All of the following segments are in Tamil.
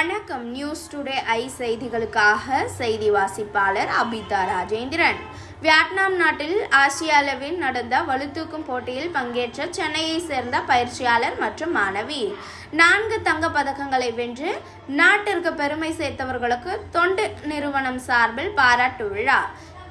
வணக்கம். நியூஸ் டுடே ஐ செய்திகளுக்காக செய்தி வாசிப்பாளர் அபிதா ராஜேந்திரன். வியட்நாம் நாட்டில் ஆசிய அளவில் நடந்த வலுத்தூக்கும் போட்டியில் பங்கேற்ற சென்னையை சேர்ந்த பயிற்சியாளர் மற்றும் மாணவி. நான்கு தங்க பதக்கங்களை வென்று நாட்டிற்கு பெருமை சேர்த்தவர்களுக்கு தொண்டு நிறுவனம் சார்பில் பாராட்டு விழா.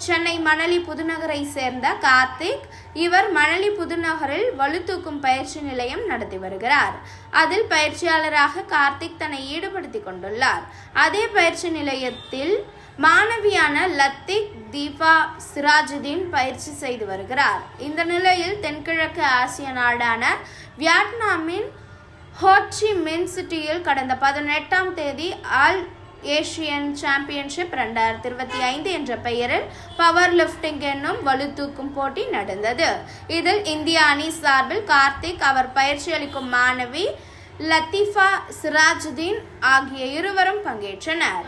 சென்னை மணலி புதுநகரை சேர்ந்த கார்த்திக் இவர் மணலி புதுநகரில் வலுத்தூக்கும் பயிற்சி நிலையம் நடத்தி வருகிறார். அதில் பயிற்சியாளராக கார்த்திக் தன்னை ஈடுபடுத்திக் கொண்டுள்ளார். அதே பயிற்சி நிலையத்தில் மாணவியான லத்திக் தீபா சிராஜுதீன் பயிற்சி செய்து வருகிறார். இந்த நிலையில் தென்கிழக்கு ஆசிய நாடான வியட்நாமின் ஹோச்சி மின் சிட்டியில் கடந்த பதினெட்டாம் தேதி ஆல் ஏஷியன் சாம்பியன்ஷிப் ரெண்டாயிரத்தி இருபத்தி ஐந்து என்ற பெயரில் பவர் லிஃப்டிங் என்னும் வலுத்தூக்கும் போட்டி நடந்தது. இதில் இந்திய அணி சார்பில் கார்த்திக் அவர் பயிற்சி அளிக்கும் மாணவி லத்தீஃபா சிராஜுதீன் ஆகிய இருவரும் பங்கேற்றனர்.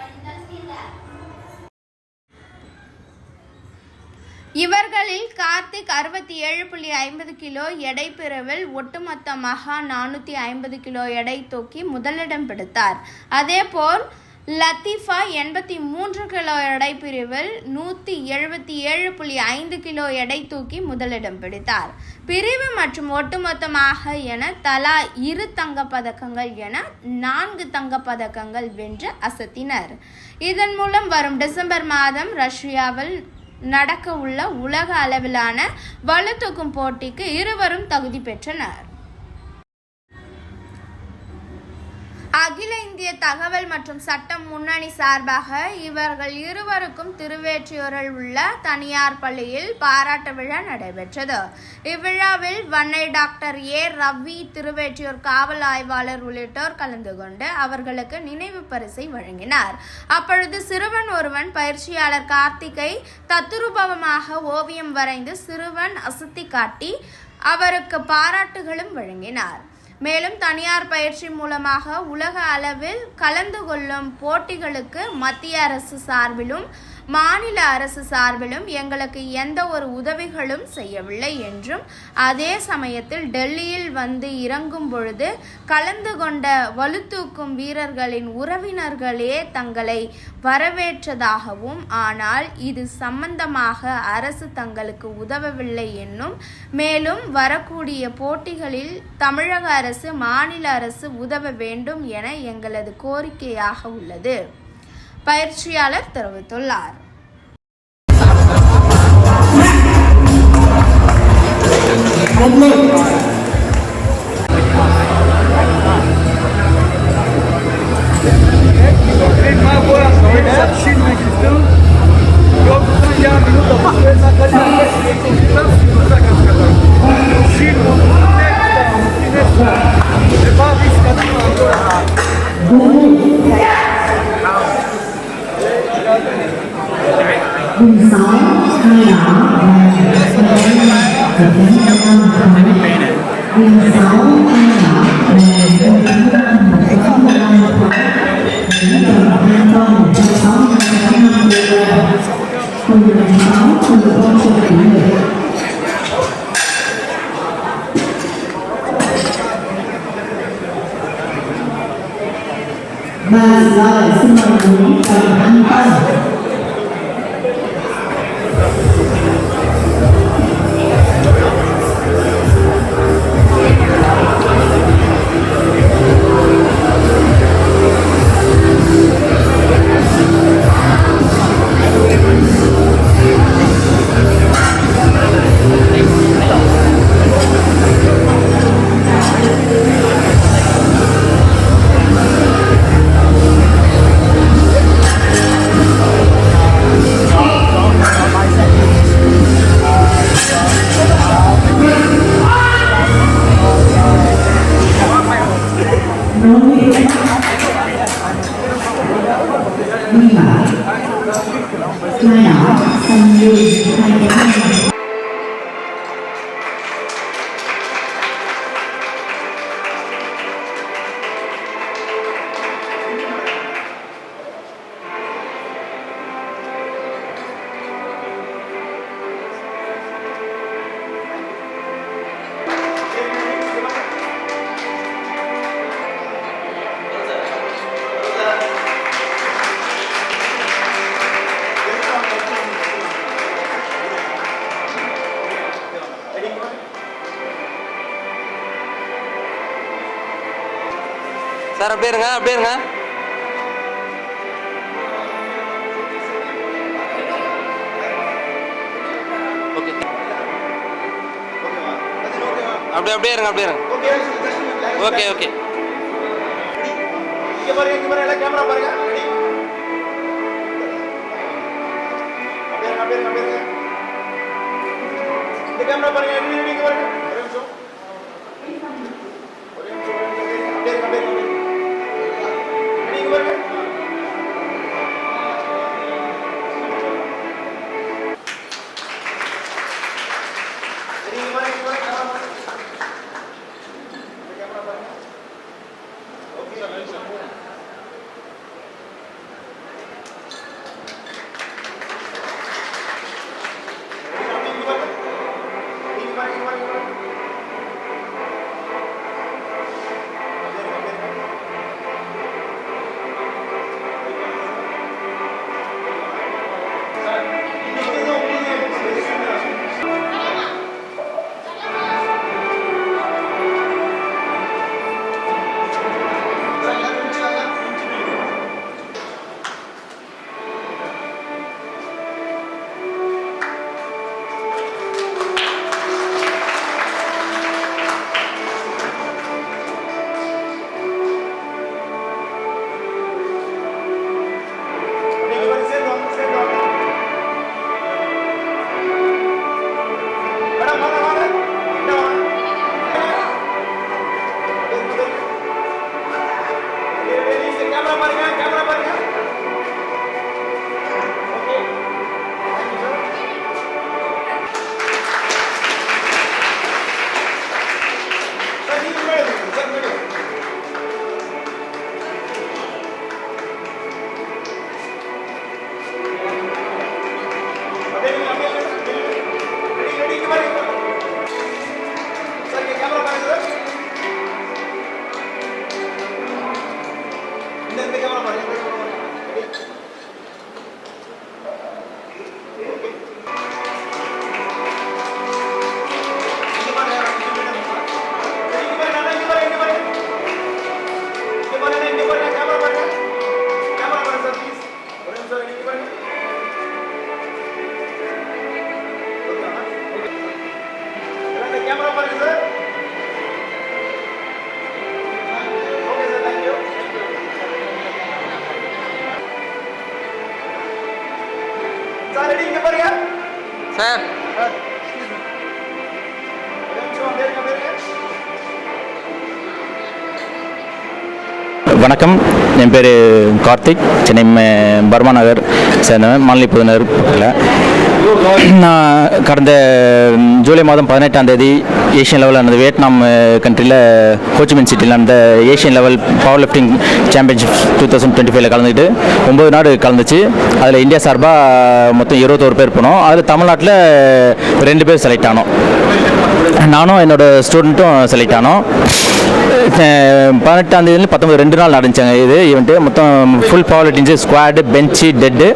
இவர்களில் கார்த்திக் அறுபத்தி ஏழு புள்ளி ஐம்பது கிலோ எடை பிரிவில் ஒட்டுமொத்தமாக நானூற்றி ஐம்பது கிலோ எடை தூக்கி முதலிடம் பிடித்தார். அதேபோல் லத்தீஃபா எண்பத்தி மூன்று கிலோ எடை பிரிவில் நூற்றி எழுபத்தி ஏழு புள்ளி ஐந்து கிலோ எடை தூக்கி முதலிடம் பிடித்தார். பிரிவு மற்றும் ஒட்டுமொத்தமாக என தலா இரு தங்கப் பதக்கங்கள் என நான்கு தங்கப் பதக்கங்கள் வென்று அசத்தினர். இதன் மூலம் வரும் டிசம்பர் மாதம் ரஷ்யாவில் நடக்க உள்ள உலக அளவிலான வலுத்தூக்கும் போட்டிக்கு இருவரும் தகுதி பெற்றனர். அகில இந்திய தகவல் மற்றும் சட்டம் முன்னணி சார்பாக இவர்கள் இருவருக்கும் திருவேற்றியூரில் உள்ள தனியார் பள்ளியில் பாராட்டு விழா நடைபெற்றது. இவ்விழாவில் வன்னை டாக்டர் ஏ. ரவி திருவேற்றியூர் காவல் ஆய்வாளர் உள்ளிட்டோர் கலந்து கொண்டு அவர்களுக்கு நினைவு பரிசை வழங்கினார். அப்பொழுது சிறுவன் ஒருவன் பயிற்சியாளர் கார்த்திகை தத்துரூபமாக ஓவியம் வரைந்து சிறுவன் அசத்தி காட்டி அவருக்கு பாராட்டுகளும் வழங்கினார். மேலும் தனியார் பயிற்சி மூலமாக உலக அளவில் கலந்து கொள்ளும் போட்டிகளுக்கு மத்திய அரசு சார்பிலும் மாநில அரசு சார்பிலும் எங்களுக்கு எந்த ஒரு உதவிகளும் செய்யவில்லை என்றும் அதே சமயத்தில் டெல்லியில் வந்து இறங்கும் பொழுது கலந்து கொண்ட வலுத்தூக்கும் வீரர்களின் உறவினர்களே தங்களை வரவேற்றதாகவும் ஆனால் இது சம்பந்தமாக அரசு தங்களுக்கு உதவவில்லை என்னும் மேலும் வரக்கூடிய போட்டிகளில் தமிழக அரசு மாநில அரசு உதவ வேண்டும் என எங்களது கோரிக்கையாக உள்ளது. பயிற்சியாளர் தெரிவித்துள்ளார் Firma boa คุณสองขยาแงแสดงการทำให้คุณ அப்படியே இருங்க அப்படியே இருங்க ஓகே. அப்படியே அப்படியே இருங்க அப்படியே இருங்க. Okay okay. இங்க பாருங்க பாருங்க. கேமரா பாருங்க Ja, ja. கேமரா பாருங்க கேமரா பாருங்க ಬರೀ சார். வணக்கம். என் பேர் கார்த்திக். சென்னை பர்மா நகர் சேர்ந்தவன். மாநில புதுநகர் பக்கத்தில். நான் கடந்த ஜூலை மாதம் பதினெட்டாம் தேதி ஏஷியன் லெவலில் நடந்த வியட்நாம் கண்ட்ரியில் கோச்சிமின் சிட்டியில் நடந்த Asian level power lifting championship two thousand twenty ஃபைவ்ல கலந்துக்கிட்டு ஒம்பது நாடு கலந்துச்சு. அதில் இந்தியா சார்பாக மொத்தம் இருபத்தோரு பேர் போனோம். அதில் தமிழ்நாட்டில் ரெண்டு பேர் செலக்ட் ஆனோம். நானும் என்னோட ஸ்டூடெண்ட்டும் செலக்ட் ஆனோம். பதினெட்டாம் தேதி பத்தொம்பது ரெண்டு நாள் நடந்துச்சாங்க இது ஈவெண்ட்டு மொத்தம் full power liftings squat bench dead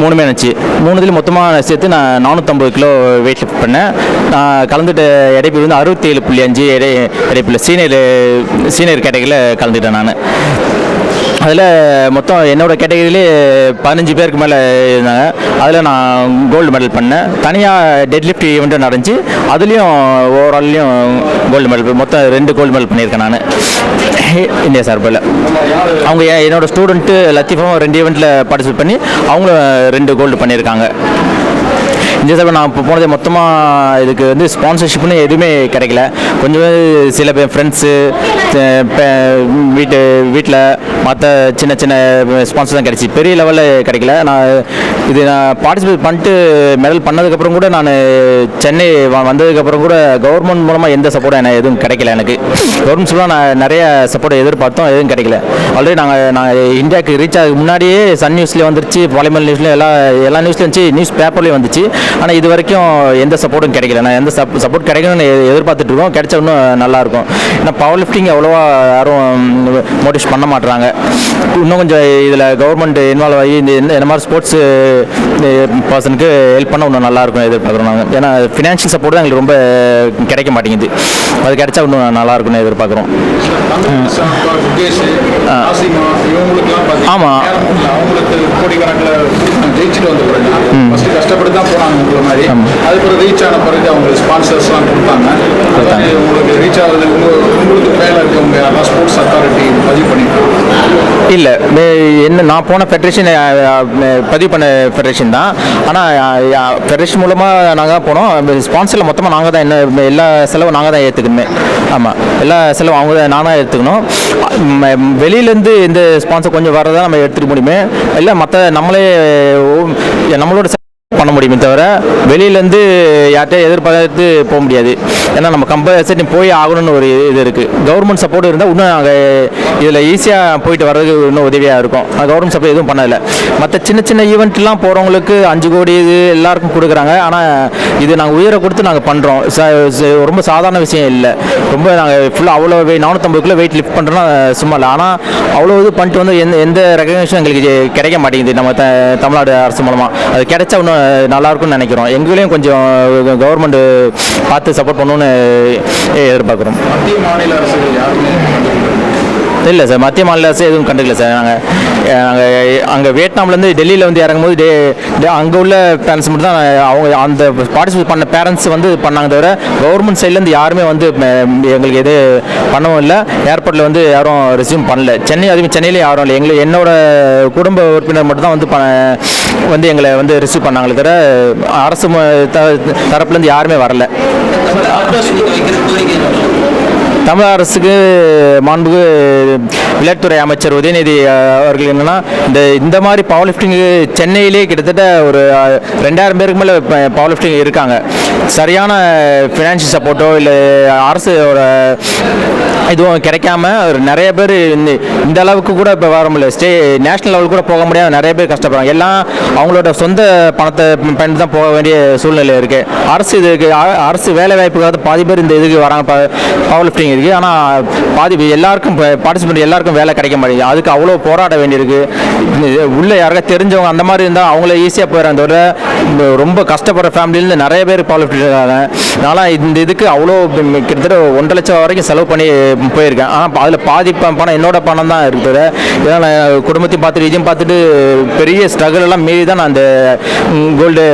மூணுமே இருந்துச்சு. மூணுதுலேயும் மொத்தமாக சேர்த்து நான் நானூற்றம்பது கிலோ வெயிட் லிஃப்ட் பண்ணேன். நான் கலந்துட்ட இடைப்பில் வந்து அறுபத்தேழு புள்ளி அஞ்சு இடை இடைப்பில் சீனியர் சீனியர் கேட்டகரியில் கலந்துட்டேன் நான். அதில் மொத்தம் என்னோடய கேட்டகரியிலே பதினஞ்சு பேருக்கு மேலே இருந்தாங்க. அதில் நான் கோல்டு மெடல் பண்ணேன். தனியாக டெட் லிஃப்ட் ஈவெண்ட்டும் நடந்துச்சு. அதுலேயும் ஓவரால்லையும் கோல்டு மெடல் மொத்தம் ரெண்டு கோல்டு மெடல் பண்ணியிருக்கேன் நான். இந்தியா சார்பில். அவங்க என்னோடய ஸ்டூடெண்ட்டு லத்தீஃபாவும் ரெண்டு ஈவெண்ட்டில் பார்ட்டிசிபேட் பண்ணி அவங்களும் ரெண்டு கோல்டு பண்ணியிருக்காங்க. இந்தியா சார் நான் இப்போ போனது மொத்தமாக இதுக்கு வந்து ஸ்பான்சர்ஷிப்னு எதுவுமே கிடைக்கல. கொஞ்சம் சில பேர் ஃப்ரெண்ட்ஸு வீட்டு வீட்டில் மற்ற சின்ன சின்ன ஸ்பான்சர் தான் கிடைச்சி. பெரிய லெவலில் கிடைக்கல. நான் இது நான் பார்ட்டிசிபேட் பண்ணிட்டு மெடல் பண்ணதுக்கப்புறம் கூட நான் சென்னை வ- வந்ததுக்கப்புறம் கூட கவர்மெண்ட் மூலமாக எந்த சப்போர்ட்டும் எனக்கு எதுவும் கிடைக்கல எனக்கு. கவர்மெண்ட் மூலம் நான் நிறைய சப்போர்ட் எதிர்பார்த்தோம் எதுவும் கிடைக்கல. ஆல்ரெடி நாங்கள் நான் இந்தியாவுக்கு ரீச் ஆகுது முன்னாடியே சன் நியூஸ்லேயே வந்துருச்சு பாலிமல் நியூஸ்லேயும் எல்லா எல்லா நியூஸ்லேயும் வந்துச்சு நியூஸ் பேப்பர்லேயும் வந்துச்சு. ஆனால் இது வரைக்கும் எந்த சப்போர்ட்டும் கிடைக்கல. நான் எந்த சப்போர்ட் கிடைக்கணும்னு எதிர்பார்த்துட்டு இருக்கோம். கிடைச்சா இன்னும் நல்லாயிருக்கும். ஏன்னா பவர் லிஃப்டிங் அவ்வளோவா யாரும் மோட்டிவேட் பண்ண மாட்றாங்க. இன்னும் கொஞ்சம் இதில் கவர்மெண்ட் இன்வால்வ் ஆகி இந்த இந்த இந்த மாதிரி ஸ்போர்ட்ஸு பர்சனுக்கு ஹெல்ப் பண்ண இன்னும் நல்லாயிருக்கும் எதிர்பார்க்குறோம் நாங்கள் ஏன்னா ஃபினான்ஷியல் சப்போர்ட் தான் எங்களுக்கு ரொம்ப கிடைக்க மாட்டேங்குது. அது கிடைச்சா இன்னும் நல்லா இருக்கும்னு எதிர்பார்க்குறோம். முகேஷ் ஆசிமா இவங்களுக்குலாம் பார்த்தீங்கன்னா ஆமா. நேரத்துல அவங்களுக்கு கோடிக்கணக்கில் ஜெயிச்சுட்டு வந்த பிறகு ஃபர்ஸ்ட் கஷ்டப்பட்டு தான் போனாங்க உங்களை மாதிரி அதுக்கப்புறம் ரீச் ஆன பிறகு அவங்க ஸ்பான்சர்ஸ்லாம் கொடுத்தாங்க. அது உங்களுக்கு ரீச் ஆகுது உங்க உங்களுக்கு மேலே இருக்கவங்க யாரெல்லாம் ஸ்போர்ட்ஸ் அத்தாரிட்டி பதிவு பண்ணியிருக்காங்க இல்லை என்ன நான் போன ஃபெடரேஷன் பதிவு பண்ண ஃபெடரேஷன் தான். ஆனால் ஃபெடரேஷன் மூலமாக நாங்கள் போனோம். ஸ்பான்சரில் மொத்தமாக நாங்கள் தான் என்ன எல்லா செலவும் நாங்கள் தான் ஏற்றுக்கணுமே ஆமாம் எல்லா செலவும் அவங்க தான் நானாக எடுத்துக்கணும் ம- வெளியிலேருந்து இந்த ஸ்பான்சர் கொஞ்சம் வரதான் நம்ம எடுத்துக்க முடியுமே. இல்லை மற்ற நம்மளே நம்மளோட பண்ண முடியுமே தவிர வெளியிலேருந்து யார்கிட்ட எதிர்பார்த்து போக முடியாது. ஏன்னா நம்ம கம்பல்சரி போய் ஆகணும்னு ஒரு இது இருக்குது கவர்மெண்ட் சப்போர்ட் இருந்தால் இன்னும் நாங்கள் இதில் ஈஸியாக போயிட்டு வர்றதுக்கு இன்னும் உதவியாக இருக்கும். கவர்மெண்ட் சப்போர்ட் எதுவும் பண்ணதில்லை மற்ற சின்ன சின்ன ஈவெண்ட்லாம் போகிறவங்களுக்கு அஞ்சு கோடி இது எல்லாருக்கும் கொடுக்குறாங்க. ஆனால் இது நாங்கள் உயிரை கொடுத்து நாங்கள் பண்ணுறோம் ரொம்ப சாதாரண விஷயம் இல்லை. ரொம்ப நாங்கள் ஃபுல்லாக அவ்வளோ நானூற்றம்பது கிலோ வெயிட் லிஃப்ட் பண்ணுறோன்னா சும்மா இல்லை. ஆனால் அவ்வளோ இது பண்ணிட்டு வந்து எந்த எந்த ரெகக்னேஷன் எங்களுக்கு கிடைக்க மாட்டேங்குது. நம்ம த தமிழ்நாடு அரசு மூலமாக அது கிடைச்சா இன்னும் நல்லாயிருக்கும்னு நினைக்கிறோம். எங்களையும் கொஞ்சம் கவர்மெண்ட் பார்த்து சப்போர்ட் பண்ணணும்னு எதிர்பார்க்குறோம். மத்திய மாநில அரசுகள் யாருமே இல்லை சார். மத்திய மாநில அரசு எதுவும் கண்டுக்கல சார். நாங்கள் நாங்கள் அங்கே வியட்நாம்லேருந்து டெல்லியில் வந்து இறங்கும்போது டே டே அங்கே உள்ள பேரண்ட்ஸ் மட்டும் தான் அவங்க அந்த பார்ட்டிசிபேட் பண்ண பேரண்ட்ஸ் வந்து பண்ணாங்க தவிர கவர்மெண்ட் சைட்லேருந்து யாருமே வந்து எங்களுக்கு எது பண்ணவும் இல்லை. ஏர்போர்ட்டில் வந்து யாரும் ரிசீவ் பண்ணல. சென்னை அதுவும் சென்னையிலே யாரும் இல்லை. எங்களை என்னோட குடும்ப உறுப்பினர் மட்டும் தான் வந்து ப வந்து எங்களை வந்து ரிசீவ் பண்ணாங்களே தவிர அரசு த- தரப்புலேருந்து யாருமே வரல. தமிழக அரசுக்கு மாண்புக்கு விளையாட்டுத்துறை அமைச்சர் உதயநிதி அவர்கள் என்னென்னா இந்த இந்த மாதிரி பவர் லிஃப்டிங்கு சென்னையிலே கிட்டத்தட்ட ஒரு ரெண்டாயிரம் பேருக்கு மேலே பவர் லிஃப்டிங் இருக்காங்க. சரியான ஃபினான்ஷியல் சப்போர்ட்டோ இல்லை அரசோட இதுவும் கிடைக்காம ஒரு நிறைய பேர் இந்த இந்த அளவுக்கு கூட இப்போ வர முடியல. ஸ்டே நேஷனல் லெவல் கூட போக முடியாத நிறைய பேர் கஷ்டப்படுறாங்க. எல்லாம் அவங்களோட சொந்த பணத்தை பயன்படுத்தி தான் போக வேண்டிய சூழ்நிலை இருக்குது அரசு இதுக்கு அரசு வேலை வாய்ப்புக்காக பாதி பேர் இந்த இதுக்கு வராங்க. பவர் லிஃப்டிங் இருக்குது ஆனால் பாதி பேர் எல்லாருக்கும் பார்ட்டிசிபேட் எல்லாருக்கும் வேலை கிடைக்க மாட்டேங்குது. அதுக்கு அவ்வளோ போராட வேண்டியிருக்கு. இது உள்ள யாருக்கா தெரிஞ்சவங்க அந்த மாதிரி இருந்தால் அவங்கள ஈஸியாக போயிடறாங்க தவிர ரொம்ப கஷ்டப்படுற ஃபேமிலியிலேருந்து நிறைய பேர் பவர் லிஃப்டிங் நானும் இந்த இதுக்கு அவ்வளோ கிட்டத்தட்ட ஒன்றரை லட்சம் வரைக்கும் செலவு பண்ணி போயிருக்கேன். ஆனால் அதில் பாதி பணம் என்னோட பணம் தான் இருக்குது ஏன்னா நான் குடும்பத்தையும் பார்த்துட்டு இதையும் பார்த்துட்டு பெரிய ஸ்ட்ரகிள் எல்லாம் மீறி தான் நான் அந்த கோல்டு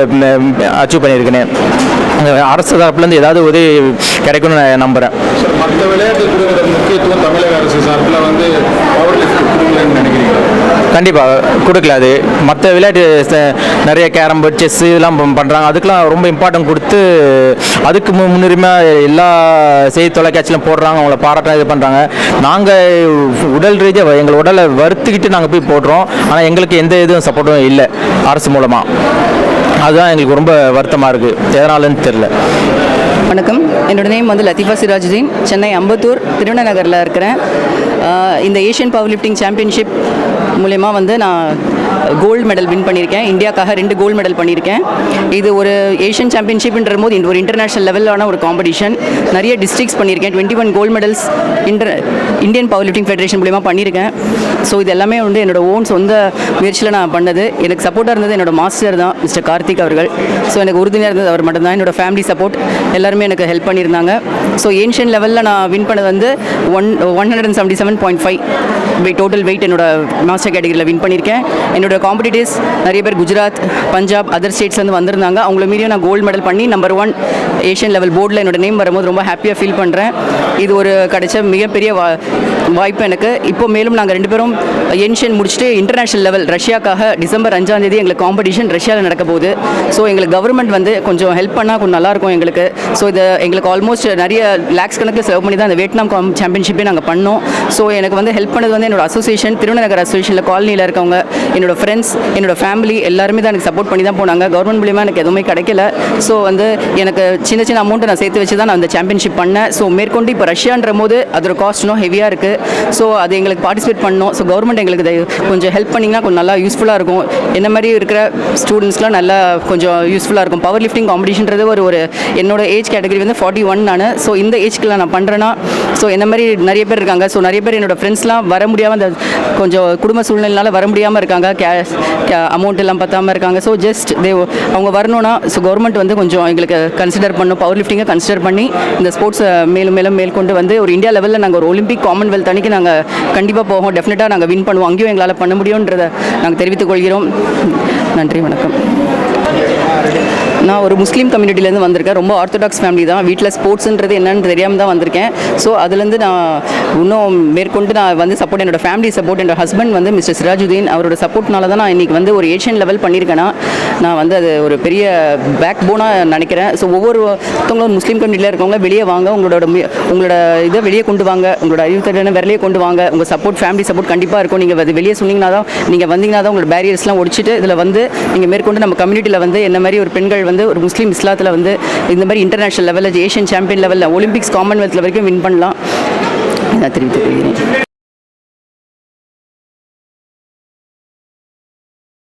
அச்சீவ் பண்ணியிருக்கேன். அரசு தரப்புலேருந்து ஏதாவது உதவி கிடைக்கும்னு நான் நம்புகிறேன் மற்ற விளையாட்டு முக்கியத்துவம் தமிழக அரசு சார்பில் வந்து நினைக்கிறீங்க கண்டிப்பாக கொடுக்கல அது. மற்ற விளையாட்டு ச- நிறைய கேரம் போர்ட் செஸ் இதெல்லாம் பண்ணுறாங்க அதுக்கெலாம் ரொம்ப இம்பார்ட்டன்ட் கொடுத்து அதுக்கு முன்னுரிமை எல்லா செய்தி தொலைக்காட்சியிலும் போடுறாங்க. அவங்கள பாராட்டம் இது பண்ணுறாங்க நாங்கள் உடல் ரீதியாக எங்கள் உடலை வறுத்துக்கிட்டு நாங்கள் போய் போடுறோம். ஆனால் எங்களுக்கு எந்த இதுவும் சப்போர்ட்டும் இல்லை அரசு மூலமாக அதுதான் எங்களுக்கு ரொம்ப வருத்தமாக இருக்குது எதனாலன்னு தெரில வணக்கம். என்னோட நேம் வந்து லத்தீஃபா சிராஜுதீன். சென்னை அம்பத்தூர் திருவண்ணநகரில் இருக்கிறேன். இந்த ஏஷியன் பவர் லிஃப்டிங் சாம்பியன்ஷிப் மூலயமா வந்து நான் கோல்டு மெடல் வின் பண்ணியிருக்கேன். இந்தியாக்காக ரெண்டு கோல்டு மெடல் பண்ணியிருக்கேன். இது ஒரு ஏஷியன் சாம்பியன்ஷிப்ன்ற போது இந்த ஒரு இன்டர்நேஷனல் லெவலான ஒரு காம்படிஷன் நிறைய டிஸ்ட்ரிக்ஸ் பண்ணியிருக்கேன். Twenty one gold medals inter Indian power lifting federation மூலயமா பண்ணியிருக்கேன். ஸோ இது எல்லாமே வந்து என்னோட ஓன் சொந்த முயற்சியில் நான் பண்ணது. எனக்கு சப்போர்ட்டாக இருந்தது என்னோட மாஸ்டர் தான் மிஸ்டர் கார்த்திக் அவர்கள். ஸோ எனக்கு உறுதுணையாக இருந்தது அவர் மட்டும்தான். என்னோட ஃபேமிலி சப்போர்ட் எல்லாருமே எனக்கு ஹெல்ப் பண்ணியிருந்தாங்க. ஸோ ஏன்ஷியன் லெவலில் நான் வின் பண்ணது வந்து one one hundred and seventy seven point five weight total weight என்னோட மாஸ்டர் கேட்டகரியில் வின் பண்ணியிருக்கேன். என்னோட காம்படிட்டிவ்ஸ் நிறைய பேர் குஜராத் பஞ்சாப் அதர் ஸ்டேட்ஸ்லேருந்து வந்திருந்தாங்க. அவங்கள மீறியும் நான் கோல்டு மெடல் பண்ணி நம்பர் ஒன் ஏஷியன் லெவல் போர்டில் என்னோட நேம் வரும்போது ரொம்ப ஹாப்பியாக ஃபீல் பண்ணுறேன் இது ஒரு கிடைச்ச மிகப்பெரிய வா வாய்ப்பு எனக்கு. இப்போ மேலும் நாங்கள் ரெண்டு பேரும் ஏன்ஷியன் முடிச்சுட்டு இன்டர்நேஷனல் லெவல் ரஷ்யாக்காக டிசம்பர் அஞ்சாம் தேதி எங்களுக்கு காம்படிஷன் ரஷ்யாவில் நடக்க போகுது. ஸோ எங்களுக்கு கவர்மெண்ட் வந்து கொஞ்சம் ஹெல்ப் பண்ணால் கொஞ்சம் நல்லாயிருக்கும் எங்களுக்கு. ஸோ இது எங்களுக்கு ஆல்மோஸ்ட் நிறைய லேக்ஸ் கணக்கில் செலவு பண்ணி தான் அந்த வியட்நாம் காம் சாம்பியன்ஷிப்பே நாங்கள் பண்ணோம். ஸோ ஸோ எனக்கு வந்து ஹெல்ப் பண்ணது வந்து என்னோட அசோசியேஷன் திருநகர் அசோசியேஷனில் காலனியில் இருக்கவங்க என்னோட ஃப்ரெண்ட்ஸ் என்னோட ஃபேமிலி எல்லாருமே தான் எனக்கு சப்போர்ட் பண்ணி தான் போனாங்க. கவர்மெண்ட் மூலியமாக எனக்கு எதுவுமே கிடைக்கல. ஸோ வந்து எனக்கு சின்ன சின்ன அமௌண்ட்டை நான் சேர்த்து வச்சு தான் நான் அந்த சாம்பியன்ஷிப் பண்ணேன். ஸோ மேற்கொண்டு இப்போ ரஷ்யான்ற போது அதோட காஸ்ட் இன்னும் ஹெவியாக இருக்குது ஸோ அது எங்களுக்கு பார்ட்டிசிபேட் பண்ணோம் ஸோ கவர்மெண்ட் எங்களுக்கு கொஞ்சம் ஹெல்ப் பண்ணிங்கன்னா கொஞ்சம் நல்லா யூஸ்ஃபுல்லாக இருக்கும். என்ன மாதிரி இருக்கிற ஸ்டூடெண்ட்ஸ்லாம் நல்லா கொஞ்சம் யூஸ்ஃபுல்லாக இருக்கும். பவர் லிஃப்டிங் காம்படிஷன்றது ஒரு ஒரு என்னோட ஏஜ் கேட்டகரி வந்து ஃபார்ட்டி ஒன் நான். ஸோ இந்த ஏஜ்க்குள்ள நான் பண்ணுறேன்னா ஸோ என்ன மாதிரி நிறைய பேர் இருக்காங்க. ஸோ நிறைய பேர் என்னோட ஃப்ரெண்ட்ஸ்லாம் வர முடியாமல் அந்த கொஞ்சம் குடும்ப சூழ்நிலைனால வர முடியாமல் இருக்காங்க. கே அமௌண்ட் எல்லாம் பத்தாமல் இருக்காங்க. ஸோ ஜஸ்ட் தே அவங்க வரணும்னா ஸோ கவர்மெண்ட் வந்து கொஞ்சம் எங்களுக்கு கன்சிடர் பண்ணும் பவர் லிஃப்டிங்கை கன்சிடர் பண்ணி இந்த ஸ்போர்ட்ஸை மேலும் மேலும் மேற்கொண்டு வந்து ஒரு இந்தியா லெவலில் நாங்கள் ஒரு ஒலிம்பிக் காமன்வெல்த் அன்னைக்கு நாங்கள் கண்டிப்பாக போவோம். டெஃபினட்டாக நாங்கள் வின் பண்ணுவோம். அங்கேயும் எங்களால் பண்ண முடியுன்றதை நாங்கள் தெரிவித்துக் கொள்கிறோம். நன்றி வணக்கம். நான் ஒரு முஸ்லீம் கம்யூனிட்டிலேருந்து வந்திருக்கேன். ரொம்ப ஆர்த்தடாக்ஸ் ஃபேமிலி தான். வீட்டில் ஸ்போர்ட்ஸ்ன்றது என்னன்னு தெரியாமல் தான் வந்திருக்கேன். ஸோ அதுலேருந்து நான் இன்னும் மேற்கொண்டு நான் வந்து சப்போர்ட் என்னோட ஃபேமிலி சப்போர்ட் என்னோட ஹஸ்பண்ட் வந்து மிஸ்டர் சிராஜுதீன் அவரோட சப்போர்ட்னால தான் நான் இன்றைக்கி வந்து ஒரு ஏஷியன் லெவல் பண்ணியிருக்கேன்னா நான் வந்து அது ஒரு பெரிய பேக் போனாக நினைக்கிறேன். ஸோ ஒவ்வொருத்தவங்களும் முஸ்லீம் கம்யூனிட்டியில் இருக்கவங்க வெளியே வாங்க உங்களோட உங்களோட இதை வெளியே கொண்டு வாங்க உங்களோட அறிவுத்திறனை வெளியே கொண்டு வாங்க. உங்கள் சப்போர்ட் ஃபேமிலி சப்போர்ட் கண்டிப்பாக இருக்கும். நீங்கள் அது வெளியே சொன்னீங்கன்னா தான் நீங்கள் வந்தீங்கன்னா தான் உங்களோட பேரியர்ஸ்லாம் ஒடிச்சிட்டு இதில் வந்து நீங்கள் மேற்கொண்டு நம்ம கம்யூனிட்டியில் வந்து என்ன மாதிரி ஒரு பெண்கள் வந்து ஒரு முஸ்லீம் இஸ்லாத்தில் வந்து இந்த மாதிரி இன்டர்நேஷனல் லெவலில் ஏஷியன் சாம்பியன் லெவலில் ஒலிம்பிக்ஸ் காமன்வெல்த் வரைக்கும் வின் பண்ணலாம். நான் தெரிவித்துக் கொள்கிறேன்.